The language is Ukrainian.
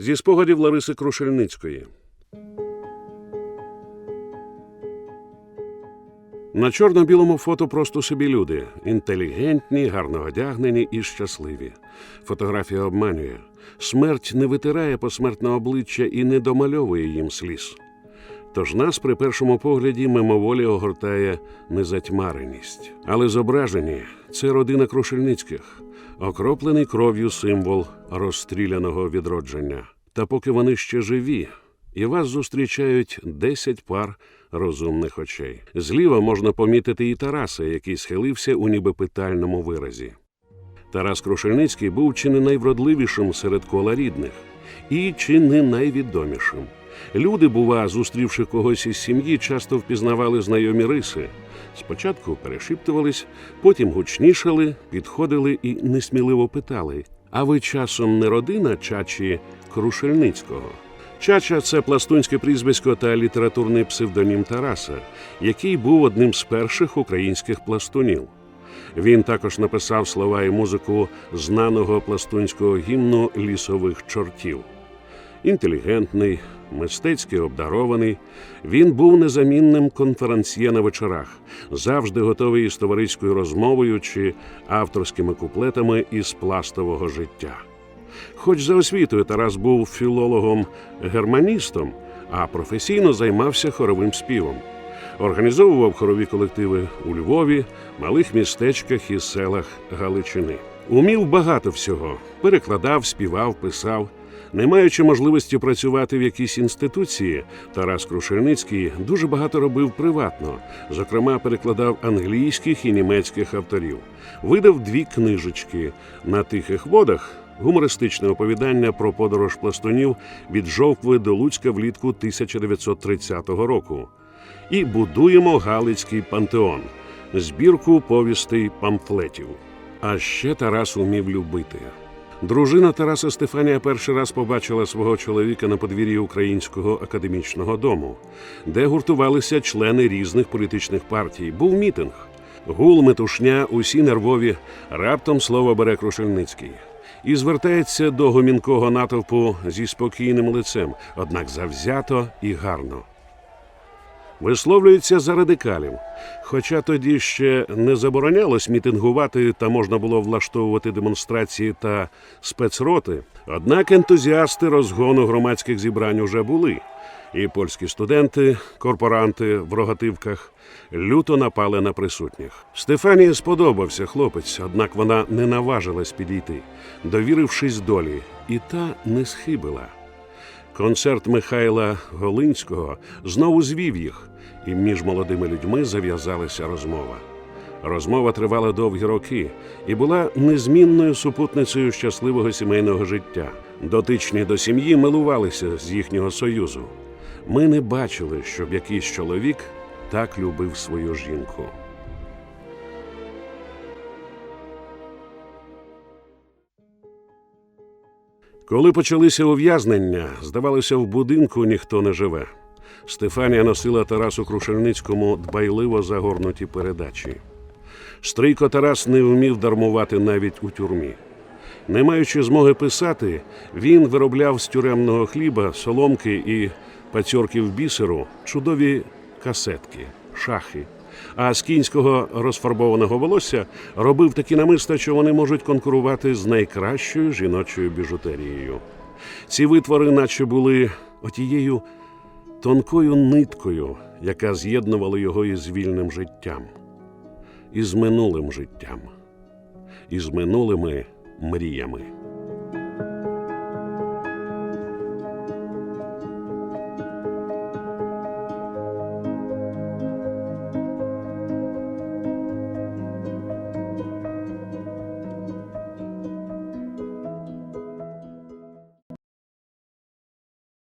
Зі спогадів Лариси Крушельницької. На чорно-білому фото просто собі люди інтелігентні, гарно одягнені і щасливі. Фотографія обманює. Смерть не витирає посмертне обличчя і не домальовує їм сліз. Тож нас при першому погляді мимоволі огортає незатьмареність. Але зображені це родина Крушельницьких, окроплений кров'ю символ розстріляного відродження. Та поки вони ще живі, і вас зустрічають десять пар розумних очей. Зліва можна помітити і Тараса, який схилився у ніби питальному виразі. Тарас Крушельницький був чи не найвродливішим серед кола рідних, і чи не найвідомішим. Люди, бува, зустрівши когось із сім'ї, часто впізнавали знайомі риси. Спочатку перешіптувались, потім гучнішали, підходили і несміливо питали: А ви часом не родина чачі Крушельницького? Чача це пластунське прізвисько та літературний псевдонім Тараса, який був одним з перших українських пластунів. Він також написав слова і музику знаного пластунського гімну лісових чортів. Інтелігентний, мистецьки обдарований, він був незамінним конферансьє на вечорах, завжди готовий із товариською розмовою чи авторськими куплетами із пластового життя. Хоч за освітою Тарас був філологом-германістом, а професійно займався хоровим співом. Організовував хорові колективи у Львові, малих містечках і селах Галичини. Умів багато всього: перекладав, співав, писав. Не маючи можливості працювати в якійсь інституції, Тарас Крушельницький дуже багато робив приватно. Зокрема, перекладав англійських і німецьких авторів. Видав дві книжечки на тихих водах. Гумористичне оповідання про подорож пластунів від Жовкви до Луцька влітку 1930 року. І будуємо Галицький пантеон, збірку повістей памфлетів. А ще Тарас умів любити. Дружина Тараса Стефанія перший раз побачила свого чоловіка на подвір'ї Українського академічного дому, де гуртувалися члени різних політичних партій. Був мітинг. Гул, метушня, усі нервові. Раптом слово бере Крушельницький. І звертається до гомінкого натовпу зі спокійним лицем, однак завзято і гарно. Висловлюється за радикалів. Хоча тоді ще не заборонялось мітингувати та можна було влаштовувати демонстрації та спецроти. Однак ентузіасти розгону громадських зібрань уже були. І польські студенти, корпоранти в рогативках люто напали на присутніх. Стефанії сподобався хлопець, однак вона не наважилась підійти, довірившись долі, і та не схибила. Концерт Михайла Голинського знову звів їх, і між молодими людьми зав'язалася розмова. Розмова тривала довгі роки і була незмінною супутницею щасливого сімейного життя. Дотичні до сім'ї милувалися з їхнього союзу. Ми не бачили, щоб якийсь чоловік так любив свою жінку. Коли почалися ув'язнення, здавалося, в будинку ніхто не живе. Стефанія носила Тарасу Крушельницькому дбайливо загорнуті передачі. Стрийко Тарас не вмів дармувати навіть у тюрмі. Не маючи змоги писати, він виробляв з тюремного хліба, соломки і пацьорків бісеру чудові касетки, шахи. А з кінського розфарбованого волосся робив такі намиста, що вони можуть конкурувати з найкращою жіночою біжутерією. Ці витвори, наче були отією тонкою ниткою, яка з'єднувала його із вільним життям, із минулим життям, із минулими мріями.